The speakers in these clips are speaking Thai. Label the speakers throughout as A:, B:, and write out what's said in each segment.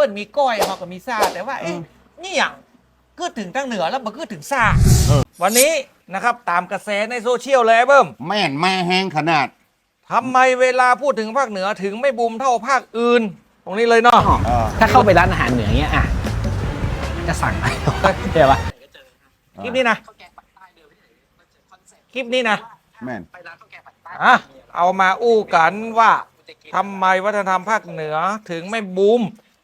A: ปิ้นมีก้อยเขาก็มีซ่าแต่ว่าเอ๊ะนี่อย่างก็ถึงตั้งเหนือแล้วมันก็ถึงซ่า
B: เออ
A: วันนี้นะครับตามกระแสในโซเชียลเลยไอ้เบิ้ม
B: แม่นแม่แห้งขนาด
A: ทำไมเวลาพูดถึงภาคเหนือถึงไม่บูมเท่าภาคอื่น ตรงนี้เลยเนาะ
B: เออ
C: ถ้าเข้าไปร้านอาหารเหนือเงี้ยอะจะสั่งอะไรวะเดี๋ยววะ
A: คลิปนี้นะคลิปนี้นะ
B: แม่น
A: อะเอามาอู้กันว่าทำไมวัฒนธรรมภาคเหนือถึงไม่บูม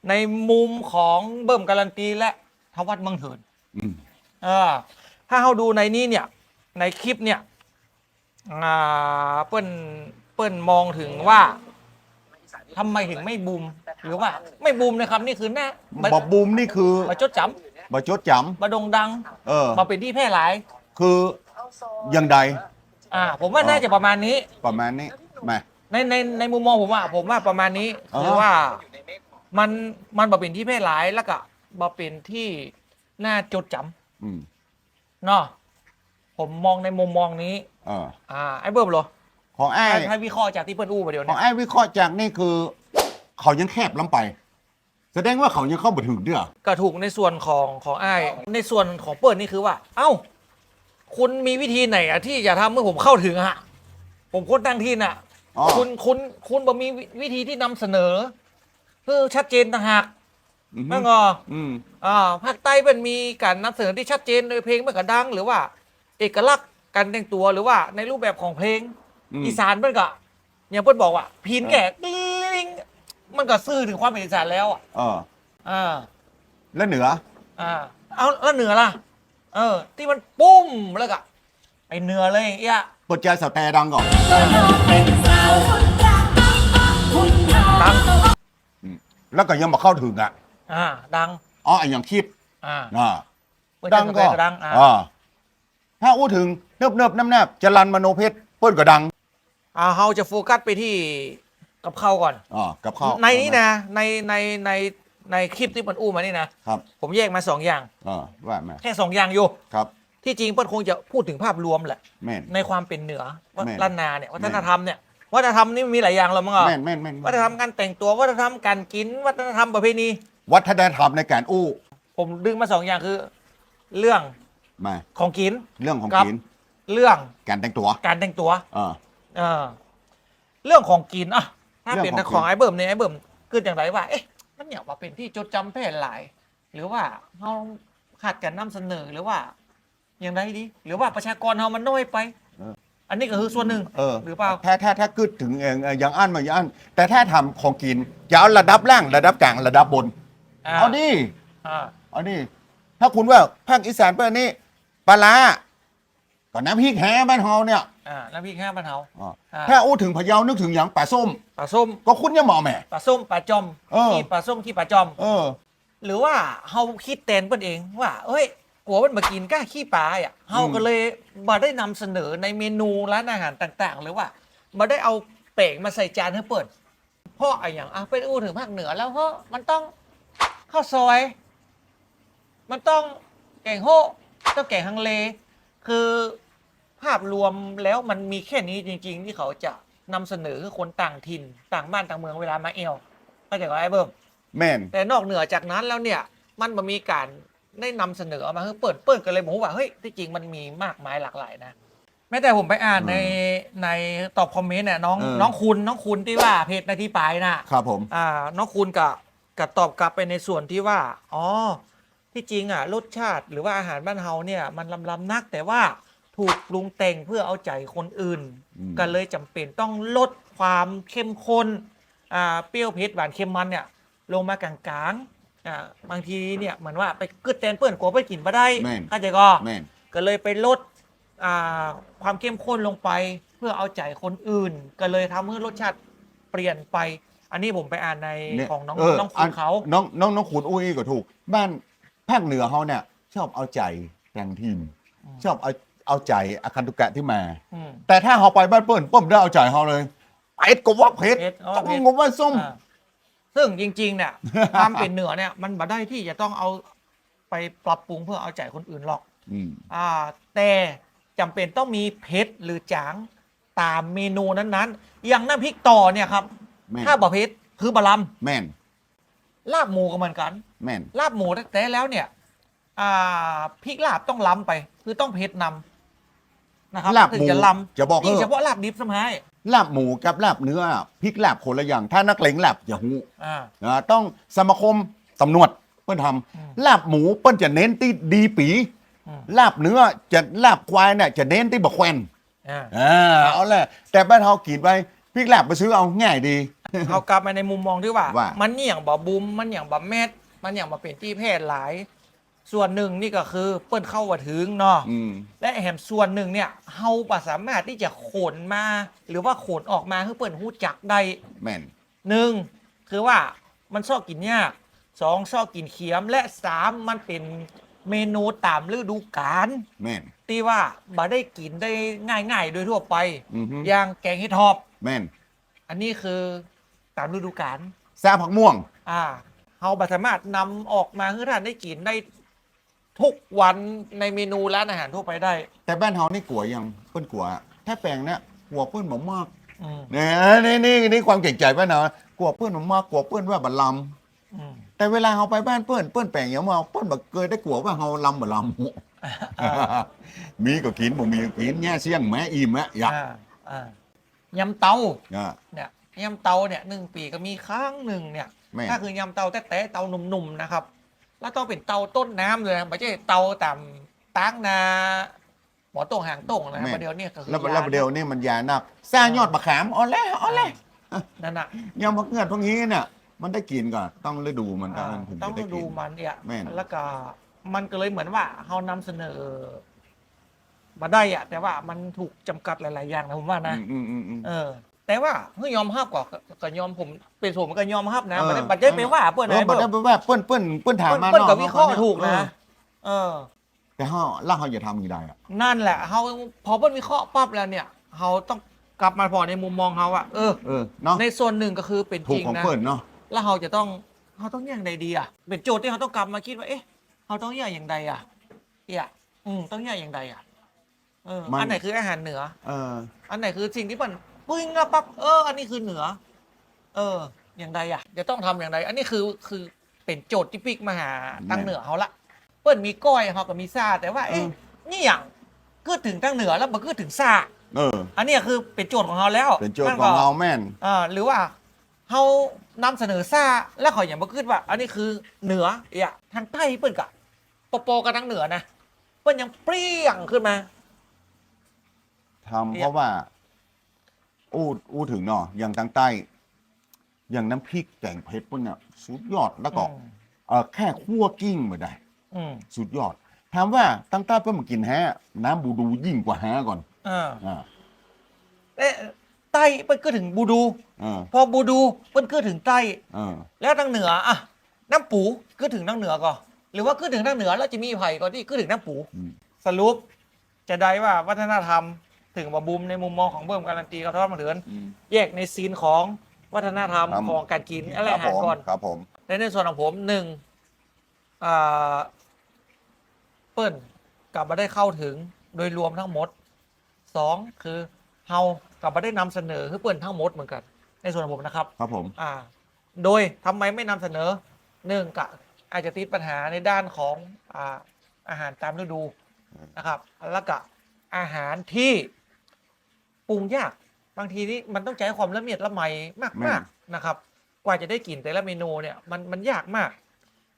A: ในมุมของเบิ่มการันตีและทวัดเมืองเถิน
B: อืม
A: เออถ้าเราดูในนี้เนี่ย ในคลิปเนี่ยอ่าเปิ้นเปิ้นมองถึงว่าทำไมถึงไม่บูม หรือว่าไม่บูมนะครับ นี่คือแน่
B: บอบบูมนี่คือ
A: มาจดจ
B: บอจดจำ
A: มาโดงดังำ
B: เออ
A: มาเป็นที่แพร่หลาย
B: คือยังใด
A: อ่า ผมว่าน่าจะประมาณนี้
B: ประมาณนี้แม่
A: ในในในมุมมองผมว่าผมว่าประมาณนี้
B: อ๋อ
A: คือว่า มันมันบ่เป็นที่แพร่หลายแล้วก็บ่เป็นที่น่าจดจ
B: อืมำ
A: เนาะผมมองในมุมมองนี้
B: เออ
A: อ่าไอ้เบิ่มเหรอ
B: ของไอ้
A: ถ้าถ้าวิเคราะห์จากที่เปิ้ลอู้มาเดี๋ยว
B: ขอ
A: เนี้
B: งไอ้วิเคราะห์จากนี่คือ เขายังแคบล้ำไป แสดงว่าเขายังเข้าบ่ถึงเด้อ
A: ก็ถูกในส่วนของของไอ้ายในส่วนของเปิ้ลนี่คือว่า เอ้า คุณมีวิธีไหนอะที่จะทำเมื่อผมเข้าถึงอะฮะผมคนตั้งที่น่ะ
B: อ๋อ
A: คุณคุณคุณบ่มีวิธีที่นำเสนอ เพื่อชัดเจนต่างหาก
B: อืม
A: แม่งอ
B: อืม
A: อ่าภาคใต้เป็นมีการนำเสนอที่ชัดเจนโดยเพลงเมื่อกระดังหรือว่า เอกลักษณ์การแต่งตัวหรือว่าในรูปแบบของเพลง
B: อืม
A: อีสานเพิ่นก็อย่างเพิ่นบอกว่าพินแก่กลิ้งมันก็ซื่อถึงความเป็นอีสานแล้วอะ
B: เออ
A: อ่า
B: แล้วเหนือ
A: อ่าเอาแล้วเหนือล่ะ เออ ที่มันปุ้มแล้วก็ไปเหนือเลยอย่างเงี้ย
B: เปิดใจสแตดังก่อน
A: ดัง
B: แล้วก็ยังมาเข้าถึงอะ
A: อ่าดัง
B: อ๋อไอ้อย่างคิด
A: อ่า
B: อ่า
A: เปิด
B: ดัง
A: ใจ
B: ก็
A: ก็ดังอ่า
B: อ่าถ้าอู้ถึงเนิบเนิบๆน้ำแนบจรันมโนเพชรเปิ้นก็ดัง
A: อ่าเราจะโฟกัสไปที่กับข้าวก่อน
B: อ่ากับข้าว
A: ในนี้นะในในในในคลิปที่มันอู้มานี่นะครับผมแยกมาสองอย่าง
B: อ่าว่ามา
A: แค่สองอย่างอยู่
B: ครับ
A: ที่จริงเปิ้ลคงจะพูดถึงภาพรวมแหละ
B: แม่น
A: ในความเป็นเหนือวั
B: แม่น
A: ฒนนาเนี่ยวัฒนธรรมเนี่ย วัฒนธรรมนี่มีหลายอย่างแล้วมั้งอะ
B: แม่นแม่นแม่น
A: วัฒนธรรมการแต่งตัววัฒนธรรมการกิน วัฒนธรรมประเพณี
B: วัฒนธรรมในการอู้
A: ผมดึงมาสองอย่างคือ เรื่อง
B: มา
A: ของกิน
B: เรื่องของ
A: ครับ
B: กิน
A: เรื่อง
B: การแต่งตัว
A: การแต่งตัว
B: อ่า
A: เออเรื่องของกินอะถ้า
B: เรื่อง
A: เป็น
B: ของกิน
A: ของไอ้เบิ่มเนี่ยไอ้เบิ่มเกิดอย่างไรว่าเอ๊ะมันเนี่ยว่าเป็นที่จดจำแพร่หลาย หรือว่าเราขาดการนำเสนอหรือว่า อย่างไรดี หรือว่าประชากรเรามันน้อยไป อันนี้ก็คือส่วนหนึ่ง
B: เออ
A: หรือเปล่า
B: ถ้าถ้าถ้าคิดถึงเองเอ่ออย่างอันมาอย่างอันแต่ถ้าทำของกินจะเอาระดับล่างระดับกลางระดับบนเอาดิ
A: อ่า
B: เอาดิถ้าคุณว่าภาคอีสานเปิ้ลนี่ปลาร้าก็น้ำพริกแห้บ้านเฮาเนี่ย
A: อ่าน้ำพริกแห้งบ้านเฮา
B: อ่า
A: อ่า
B: ถ้าอู้ถึงพะเยานึกถึงอย่างปลาส้ม
A: ปลาส้ม
B: ก็คุณยังหมอแหม่
A: ปลาส้มปลาจอม
B: เออ
A: ขี้ปลาส้มขี้ปลาจอม
B: เออ
A: หรือว่าเฮาคิดแตนเปิ้นเองว่า เอ้ย กลัวมันมากินก้าขี้ปลาอะเฮาก็เลยมาได้นำเสนอในเมนูร้านอาหารต่างๆหรือว่ามาได้เอาเป่งมาใส่จานให้เปิดเพราะอะไรอย่างอะเป็นอู้ถึงภาคเหนือแล้วเพราะมันต้องข้าวซอย มันต้องแกงโฮะต้องแกงฮังเล คือภาพรวมแล้วมันมีแค่นี้จริง ๆ ที่เขาจะนำเสนอคือคนต่างถิ่นต่างบ้านต่างเมืองเวลามาเอวเข้าใจกับไอ้เบิ้ม
B: แม่น
A: แต่นอกเหนือจากนั้นแล้วเนี่ย มันมามีการ ได้นำเสนอออกมาคือเปิดเปิดกันเลยผมว่าเฮ้ยที่จริงมันมีมากมายหลากหลายนะ แม้แต่ผมไปอ่านในในตอบคอมเมนต์เนี่ยน้อง
B: เออ
A: น้องคุณน้องคุณที่ว่าเพจนาทีปลายน่ะ
B: ครับผม
A: อ่าน้องคุณกับกับตอบกลับไปในส่วนที่ว่า อ๋อ ที่จริงอะรสชาติหรือว่าอาหารบ้านเฮาเนี่ย มันลำลำนักแต่ว่าถูกปรุงแต่งเพื่อเอาใจคนอื่น
B: อืม
A: ก็เลยจำเป็นต้องลดความเข้มข้นอ่าเปรี้ยวเผ็ดหวานเค็มมันเนี่ย ลงมากลางๆ อ่าบางทีเนี่ยเหมือนว่าไปกึดแตนเปื้อนกลัวไปกินมาได้
B: แม่น
A: เข้าใจก็
B: แม่น
A: ก็เลยไปลดอ่าความเข้มข้นลงไปเพื่อเอาใจคนอื่น ก็เลยทำให้รสชาติเปลี่ยนไป อันนี้ผมไปอ่านใน
B: เนี่ย
A: ของน้อง
B: เน้
A: องคุณเขา
B: น้องน้องน้องขุนอุ้ยก็ถูก บ้านภาคเหนือเขาเนี่ย ชอบเอาใจแตงทีมชอบเอาเอาใจอาคันตุกะที่มา
A: อืม
B: แต่ถ้าเขาไปบ้านเปิ้ลเปิ้ลได้เอาใจเขาเลยเป็ดก็ว่าเผ็ด
A: เผ็ดอ๋อ
B: ต้อง
A: เผ็ด
B: งว่าส้ม
A: อ่า ซึ่งจริงๆเนี่ย ความเป็นเหนือเนี่ยมันบ่ได้ที่จะต้องเอาไปปรับปรุงเพื่อเอาใจคนอื่นหรอก
B: อืม
A: อ่าแต่จำเป็นต้องมีเผ็ดหรือจางตามเมนูนั้นๆ อย่างน้ำพริกต่อเนี่ยครับ
B: แม่น
A: ถ้าบะเผ็ดคือบะล
B: แม่นำ
A: ลาบหมูก็เหมือนกัน
B: แม่น
A: ลาบหมูแต่แล้วเนี่ย อ่าพริกลาบต้องล้ำไป คือต้องเผ็ดนำนะครับ
B: ลาบ
A: ถึ
B: หมู
A: งจะล้ำ
B: จะบอก
A: นี่
B: เออ
A: เฉพาะลาบดิบสมัย
B: ลาบหมูกับลาบเนื้อพริกลาบคนละอย่าง ถ้านักเลงลาบอย่าหู
A: อ่า
B: นะต้องสมาคมตำรวจเปิ้นท
A: อืมำ
B: ลาบหมูเปิ้นจะเน้นที่ดีปี
A: อืม
B: ลาบเนื้อจะลาบควายเนี่ยจะเน้นที่บะแควน
A: อ่า
B: อ่าเอาแหละแต่บ้านเฮากินไปพริกลาบไปซื้อเอาง่ายดี
A: เอากลับมาในมุมมองที่ว่า
B: ว่า
A: มันเนี่ยงบ่บุมมันอย่างบ่แมทมันอย่างบ่เป็นที่แพร่หลาย ส่วนหนึ่งนี่ก็คือเปิ้นเข้าว่าถึงเนาะ
B: อืม
A: และแหมส่วนหนึ่งเนี่ยเฮาบ่สามารถที่จะขนมา หรือว่าขนออกมาให้เปิ้นฮู้จักได้
B: แม่น
A: หนึ่งคือว่ามันชอบกินยากสองชอบกินเคียมและสามมันเป็นเมนูตามฤดูกาล
B: แม่น
A: ที่ว่าบ่ได้กินได้ง่ายๆ โดยทั่วไป
B: อือฮึ
A: อย่างแกงเห็ดทอบ
B: แม่น
A: อันนี้คือตามฤดูกาล
B: ซาผักม่วง
A: อ่าเฮาบ่สามารถนำออกมาให้ท่านได้กินได้ ทุกวันในเมนูร้านอาหารทั่วไปได้
B: แต่บ้านเฮานี่กลัวยังเปิ้นกลัวถ้าแปลงเนี่ยกลัวเปิ้นบ่มาก
A: อืม
B: เนี่ยนี่นี่นี่ความเก่งใจบ้านเฮากลัวเปิ้นบ่มากกลัวเปิ้นว่าบ่ลำ
A: อืม
B: แต่เวลาเฮาไปบ้านเปิ้นเปิ้นแปลงอย่างมาเปิ้นบ่เคยได้กลัวว่าเฮาลำบ่ลำ
A: อ่า
B: มีก็กินบ่มีก็กินแง่เสี่ยงแม่อิ่มแม่อยาก
A: อ่าอ่ายำเตา
B: อ่า
A: เนี่ยยำเตาเนี่ยหนึ่งปีก็มีครั้งหนึ่งเนี่ย
B: แม่
A: ถ้าคือยำเตาแต่แต่เตาหนุ่มๆนะครับ แล้วต้องเป็นเตาต้นน้ำเลยนะไม่ใช่เตาตามตั้งนาหมอโต้งหางโต้งนะประเดี๋ยวเนี่ยก็คือ
B: แล้ว
A: ยา
B: แล้วเดียวนี่มันยานักสร้างยอดมะขามอ๋อแล้วอ๋อแล้ว
A: นั่นน่ะ
B: ยำมะเขือพวกนี้เนี่ยมันได้กินก่อนต้องฤดูมัน
A: อ่า
B: ถึง
A: ต้อ
B: จะ
A: ง
B: ได้
A: ดู
B: กิน
A: มันเนี่ย
B: แม่น
A: แล้วก็มันก็เลยเหมือนว่าเขานำเสนอ มาได้อะแต่ว่ามันถูกจำกัดหลาย ๆ อย่างนะผมว่านะ
B: อืมอืมอืมอืม
A: เออ แต่ว่าเฮ้ยยอมรับก่อนก็ยอมผมเป็นผมก็ยอมรับนะ
B: เออ
A: มันได้บัตรได้ไปว่าเพื่อน
B: เออ
A: นะ
B: บัด
A: เพื่
B: ได้
A: อน
B: ไปว่าเปิ้นเปิ้นเปิ้นถามมา
A: เพื่อน
B: เนาะ
A: กับวิเคราะห์ถูก
B: เอ
A: นะ
B: อ
A: เออ
B: แต่เฮาล่าเฮาอย่าทำอย่างใดอะ
A: นั่นแหละเขาพอเพื่อนวิเคราะห์ปั๊บแล้วเนี่ยเขาต้องกลับมาพอในมุมมองเขาอะเออ
B: เออเนาะ
A: ในส่วนหนึ่งก็คือเป็น
B: ถู
A: จ
B: ก
A: ริง
B: ของ
A: นะ
B: เปิ้นเนาะ
A: แล้วเขาจะต้องเขาต้องอย่างใดดีอะเป็นโจทย์ที่เขาต้องกลับมาคิดว่าเอ๊ะเขาต้องอย่างอย่างใดอะเอี่ยอืมต้องอย่างอย่างใดอะเอออันไหนคืออาหารเหนือ
B: เออ
A: อันไหนคือสิ่งที่มัน ปึ้งอะปั๊บเออ อันนี้คือเหนือ เออ อย่างใดอะจะต้องทำอย่างใดอันนี้คือคือเป็นโจทย์ที่ปิกมาหาตั้งเหนือเขาละเปิ้นมีก้อยเขาก็มีซาแต่ว่าเอ๊ะ
B: เออ
A: นี่อย่างก็ถึงตั้งเหนือแล้วมันก็ถึงซา
B: เออ
A: อันเนี้ยคือเป็นโจทย์ของเขาแล้ว
B: เป็นโจทย์ของเราแม่น
A: อ่าหรือว่าเขานำเสนอซ่าแล้วเขาอย่างมาขึ้นว่า อันนี้คือเหนือเอะทางใต้เปิ้นกะปอปอกันทางเหนือนะเปิ้นยังเปรี้ยงขึ้นมา
B: ทำเพราะว่า อู้อู้ถึงเนาะอย่างทางใต้ อย่างน้ำพริกแกงเผ็ดปุ่นเนี่ยสุดยอดแล้วก็
A: อืม
B: เออแค่คั่วกิ้งมาได้
A: อืม
B: สุดยอดถามว่าตั้งใต้เพิ่มมากินแฮะน้ำบูดูยิ่งกว่าแฮก่อน
A: อ่า
B: อ่า
A: เอ๊ะใต้เปิ้นก็ถึงบูดู
B: เออ
A: พอบูดูเปิ้นก็ถึงใต้
B: เออ
A: แล้วทางเหนืออะน้ำปูก็ถึงทางเหนือก่อนหรือว่าก็ถึงทางเหนือแล้วจะมีไผ่ก่อนที่ก็ถึงน้ำปู
B: อืม
A: สรุปจะได้ว่าวัฒนธรรม ถึงบาบูมในมุมมองของเบิ่มการันตีกระท้อนมาเถือน
B: อืม
A: แยกในซีนของวัฒนธรรม
B: ครับ
A: ของการกินอะไร
B: ครับ
A: อาหาร
B: ผม
A: ก่อน
B: ครับผม
A: ในในส่วนของผมหนึ่งอ่าเปิ้ลกลับมาได้เข้าถึงโดยรวมทั้งหมดสองคือเฮากลับมาได้นำเสนอคือเปิ้ลทั้งหมดเหมือนกัน ในส่วนของผมนะครับ
B: ครับผม
A: อ่า โดยทำไมไม่นำเสนอหนึ่งกะอาจจะติดปัญหาในด้านของอ่าอาหารตามฤดูนะครับแล้วก็อาหารที่ ปรุงยาก บางทีนี่มันต้องใช้ความละเมียดละไมมาก
B: แม่
A: มากนะครับ กว่าจะได้กินแต่ละเมนูเนี่ยมันมันยากมาก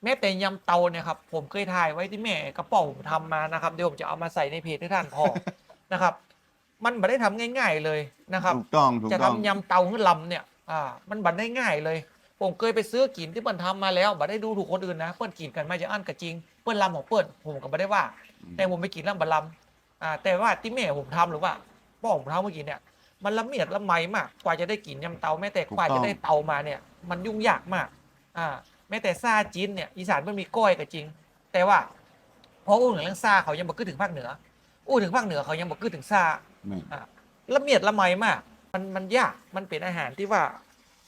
A: แม้แต่ยำเตาเนี่ยครับผมเคยถ่ายไว้ที่แม่กระเป๋าผมทำมานะครับเดี๋ยวผมจะเอามาใส่ในเพจให้ท่านพอนะครับ มันไม่ได้ทำง่าย ๆเลยนะครับ
B: ถูกต้องถูก
A: จะ
B: ต้อง
A: ทำยำเตาขึ้นลำเนี่ยอ่ามันบันได้ง่ายเลยผมเคยไปซื้อกินที่เปิ้ลทำมาแล้วบัดได้ดูถูกคนอื่นนะเปิ้ลกินกันไม่จะอั้นกับจริงเปิ้ลลำของเปิ้ลผมก็ไม่ได้ว่า แต่ผมไปกินลำบัลลำอ่าแต่ว่าที่แม่ผมทำหรือว่า พ่อผมทำเมื่อกี้เนี่ยมันละเมียดละไมมาก กว่าจะได้กินยำเตาแม้แต่กว่าจะได้เตามาเนี่ย มันยุ่งยากมากอ่าแม้แต่ซาจีนเนี่ยอีสานมันมีก้อยก็จริง แต่ว่าพออู้ถึงเรื่องซาเขายังบอกขึ้นถึงภาคเหนือ อู้ถึงภาคเหนือเขายังบอกขึ้นถึงซา
B: แม่น
A: อะละเมียดละไมมาก มันมันยากมันเป็นอาหารที่ว่า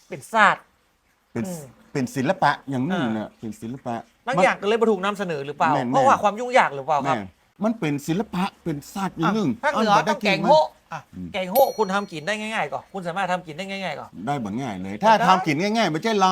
A: เป็นศาสตร์
B: เป็น
A: อืม
B: เป็นศิลปะอย่างหนึง
A: อ่า
B: เนี่ยเป็นศิลปะ
A: บางอย่างก็เลยมาถูกนำเสนอหรือเปล่า
B: แม่น
A: เพราะว่า
B: แม่น
A: ความยุ่งยากหรือเปล่าค
B: แม่
A: รับ
B: มันเป็นศิลปะเป็นศาสตร์อย่างหนึ่ง
A: ภาคเหนือ
B: บ่
A: ต้องแกง
B: มัน
A: โฮะอะ
B: อืม
A: แกงโฮะคุณทำกินได้ง่ายๆก่อนคุณสามารถทำกินได้ง่ายๆก่อน
B: ได้แบบง่ายเลย ถ้า
A: ได้
B: ทำกินง่ายๆไม่ใช่ล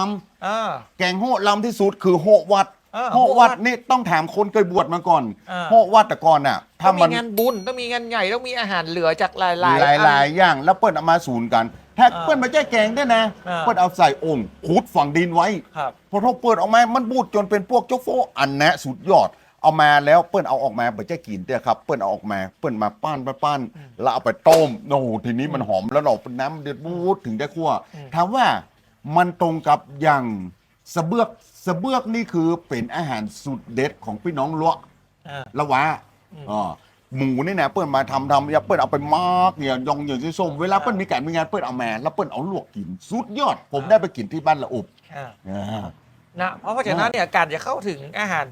A: อ่าำ
B: แกงโฮะลำที่สุดคือโฮะวัด
A: เออ
B: โฮะ
A: โฮะวั
B: วั
A: ด
B: ดนี่ต้องถามคนเคยบวชมาก่อน
A: อ่า
B: โฮะวัดแต่ก่อนน่ะ
A: ต้อ
B: ถ้าง
A: มี
B: มัน
A: งานบุญต้องมีงานใหญ่ต้องมีอาหารเหลือจากหลายๆ
B: หลาย
A: อัน
B: หลายๆอย่างแล้วเปิ้ลเอามาศูนย์กัน ถ้า
A: อ่า
B: เปิ้ลไม่ใช่แกงได้วยนะ
A: อ่า
B: เปิ้ลเอาใส่โองค์ขุดฝังดินไว้
A: ครับ
B: พอเขาเปิดออกมา มันบูดจนเป็นพวกโจ๊กโฟอันนะสุดยอด เอามาแล้วเปิ้ลเอาออกมาไม่ใช่กินเด้อครับ เปิ้ลเอาออกมาเปิ้ลมาปั้นปั้นปั้นแล้วเอาไปต้มโอ้โหทีนี้มันหอมแล้วเราเป็นน้ำเดือดบูดถึงได้คั่ว
A: อืม
B: ถามว่ามันตรงกับอย่างสะเบือกสะเบือกนี่คือเป็นอาหารสุดเด็ดของพี่น้องลวก
A: อ่า
B: ละวะ
A: อืม
B: อ่าหมูนี่นะเปิ้ลมาทำทำอย่าเปิ้ลเอาไปมากเนี่ยยองอย่างที่ส้มเวลาเปิ้ลมีการมีงานเปิ้ลเอามาแล้วเปิ้ลเอาลวกกินสุดยอด ผมได้ไปกินที่บ้านละอุบ
A: อ่า
B: อ่า
A: นะเพราะเพราะฉะนั้นเนี่ยการจะเข้าถึงอาหาร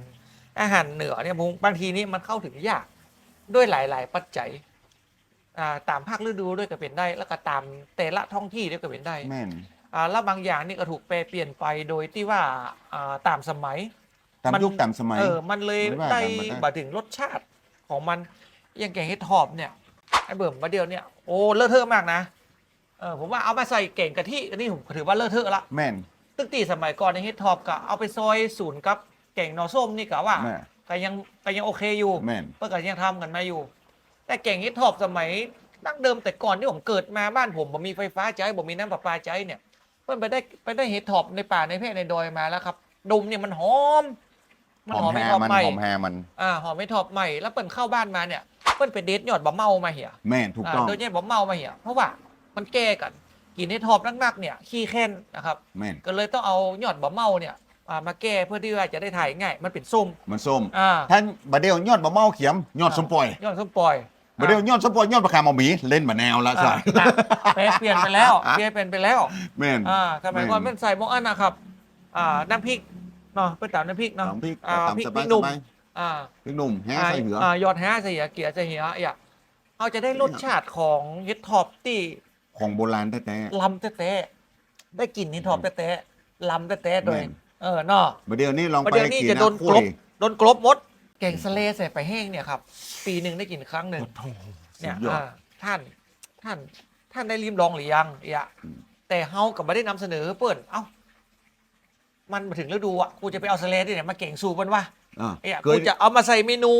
A: อาหารเหนือเนี่ยบางทีนี่มันเข้าถึงยากด้วยหลาย ๆ ปัจจัยอ่าตามภาคฤดูด้วยก็เป็นได้ แล้วก็ตามแต่ละท้องที่ด้วยก็เป็นได้
B: แม่น
A: อ่าแล้วบางอย่างนี่ก็ถูกแปรเปลี่ยนไปโดยที่ว่าอ่าตามสมัย
B: ตาม
A: มัน
B: ยุคตามสมัย
A: เออมันเลย
B: มันว่ากัน
A: ได้
B: มันได้
A: มาถึงรสชาติของมันอย่างแกงเห็ดถอบเนี่ยไอ้เบิ่มมาเดียวเนี่ยโอ้เลอะเทอะมากนะเออผมว่าเอามาใส่เก่งกะทิอันนี้ผมถือว่าเลอะเทอะละ
B: แม่น
A: ตึกตีสมัยก่อนในเฮดท็อปก็เอาไปซอยศูนย์กับ แก่งนอส้มนี่ก็ว่า
B: แม่
A: ก็ยังก็ยังโอเคอยู่
B: แม่น
A: เพื่อก็ยังทำกันมาอยู่ แต่แก่งเฮดท็อปสมัยดั้งเดิมแต่ก่อนที่ผมเกิดมาบ้านผมผมมีไฟฟ้าใช้ผมมีน้ำประปาใช้เนี่ยเพื่อนไปได้ไปได้เฮดท็อปในป่าในเพศในดอยมาแล้วครับดมเนี่ยมันหอม มัน
B: ห
A: ห
B: อ
A: อ
B: ม
A: ม
B: แฮ
A: ไม่ท็อป
B: มัน
A: ใหม่
B: หอมแฮมัน
A: อ่าหอมไม่ท็อปใหม่แล้วเปิ้นเข้าบ้านมาเนี่ยเปิ้นไปเดทยอดบะเมามาเหี่ย
B: แม่นถูกต้องา
A: โดยเฉพาะบะเมามาเหี่ยเพราะว่ามันแก้กัน กินให้ท็อปนักๆเนี่ยขี้แค้นนะครับ
B: แม่น
A: ก็เลยต้องเอายอดบะเมาเนี่ย อ่ามาแก้เพื่อที่ว่าจะได้ถ่ายง่าย มันเป็นส้ม
B: มันส้ม
A: อ่า
B: ท่านบะเดียวยอดบะเมาเขียมยอดสมปล่อย
A: ยอดส้มปล่อย
B: บะเดียวยอดสมปล่อยยอดบะขามเอาหมีเล่นบะแนวละ
A: อ่า
B: ใส่
A: อะแปลเปลี่ยนไปแล้วเปลี่ยนเป็นไปแล้ว
B: แม่น
A: อ่าสมัยก่อน
B: แม่น
A: เป็นใส่หมกอันนะครับอ่าน้ำพริกเนาะเป็นตามน้ำพริกเนาะ
B: น้ำพริก
A: อ่า
B: ตาม
A: พริก
B: ส
A: พริ
B: บาย
A: ก
B: ส
A: หนุ่ม
B: บาย
A: อ่า
B: พริกหนุ่มแฮใส่เหือ
A: อ่ายอดแฮใส่เหียเกียร์ใส่เหียอะเอาจะได้รสชาติของเฮ็ดทอปที่
B: ของโบราณแท้
A: ลำแต้ๆได้กลิ่นเฮ็ดทอปแต้ๆลำแต้ๆโดย
B: แม่น
A: เออเนาะ
B: ๆบะเดียวนี่ลอง
A: ประ
B: ไป
A: เดี๋ยวนี้
B: กิน
A: จะโดน
B: นะ
A: ก
B: คุ
A: ลบ
B: ย
A: โดนกลบมดแกงสะเลใส่ไปแห้งเนี่ยครับ ปีหนึ่งได้กินครั้งหนึ่ง
B: สุ
A: เนี่ย
B: ดยอด
A: อ่าท่านท่านท่านได้ริมลองหรือยังอย่า
B: อืม
A: แต่เฮากับไม่ได้นำเสนอเปิ้นเอ้า มันมาถึงฤดูอะกูจะไปเอาสะเลที่ไหนมาเก่งสูบมันวะ
B: อะ
A: เอ้ย
B: เค
A: กู
B: ย
A: จะเอามาใส่เมนู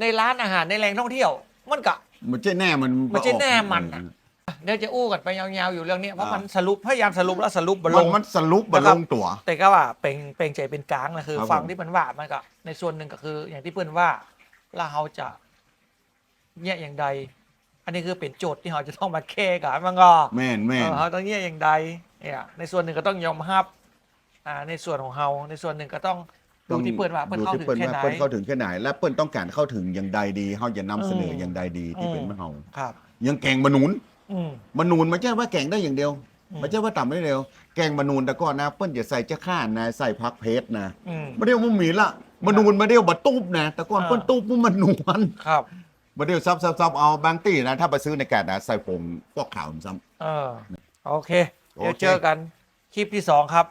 A: ในร้านอาหารในแหล่งท่องเที่ยว มันกะ
B: มันใช่แน่มัน
A: มันใช่แน่มัน
B: เอ
A: อะ เดี๋ยวจะอู้กันไปยาวๆอยู่เรื่องนี้เพราะ
B: อ่ามั
A: มันสรุปพยายามสรุปแล้วสรุปบ
B: อ
A: ล
B: มัน
A: ง
B: มันสรุปบะ
A: นะค
B: ล
A: รับ
B: งตัว
A: แต่ก็ว่าเป็นเป็นใจเป็นกลางนะคือ
B: ครับ
A: ฝั่ง
B: ผม
A: ที่มันว่ามันก็ในส่วนหนึ่งก็คือ อย่างที่เพื่อนว่าแล้วเราจะแยกอย่างใด อันนี้คือเป็นโจทย์ที่เราจะต้องมาแก้กันมันก็
B: แม่นแม่
A: เอนอเราต้องแยกอย่างใดเนี่ยในส่วนหนึ่งก็ต้องยอมรับอ่าในส่วนของเราในส่วนหนึ่งก็ต้องดูที่เพื่อนว่าเพื่อนเข้า
B: ดู
A: ถึ
B: ที่
A: ง
B: เปิ้ล
A: แค่
B: ว่า
A: ไหน
B: เปิ้ลเข้าถึงแค่ไหน และเปิ้ลต้องการเข้าถึงอย่างใดดีเฮาจะนำเสนอ
A: ม
B: อย่างใดดีที่เป็น
A: อืม
B: มะเฮา
A: ครับ
B: อยังแกงมะนูน
A: อืม
B: มะนูนไม่ใช่ว่าแกงได้อย่างเดียว
A: อืม
B: ไม่ใช่ว่าต่ำได้เดียวแกงมะนูนแต่ก่อนนะเปิ้ลจะใส่เจ้าข้านนะใส่พักเพชรนะ
A: อืม
B: มาเดียวมันมีละมะนูนมาเดียวบะตุ๊บนะแต่ก่อน
A: อ่า
B: เปิ้ลตุ๊บมันนวล
A: ครับ
B: มาเดียวซับซับซับเอาบางตีนะ ถ้าไปซื้อในแกะนะใส่ผงฟอกขาวซ้ำ
A: เออ โอเค เดี๋ยว
B: โอเค
A: เจอกัน คลิปที่สองครับ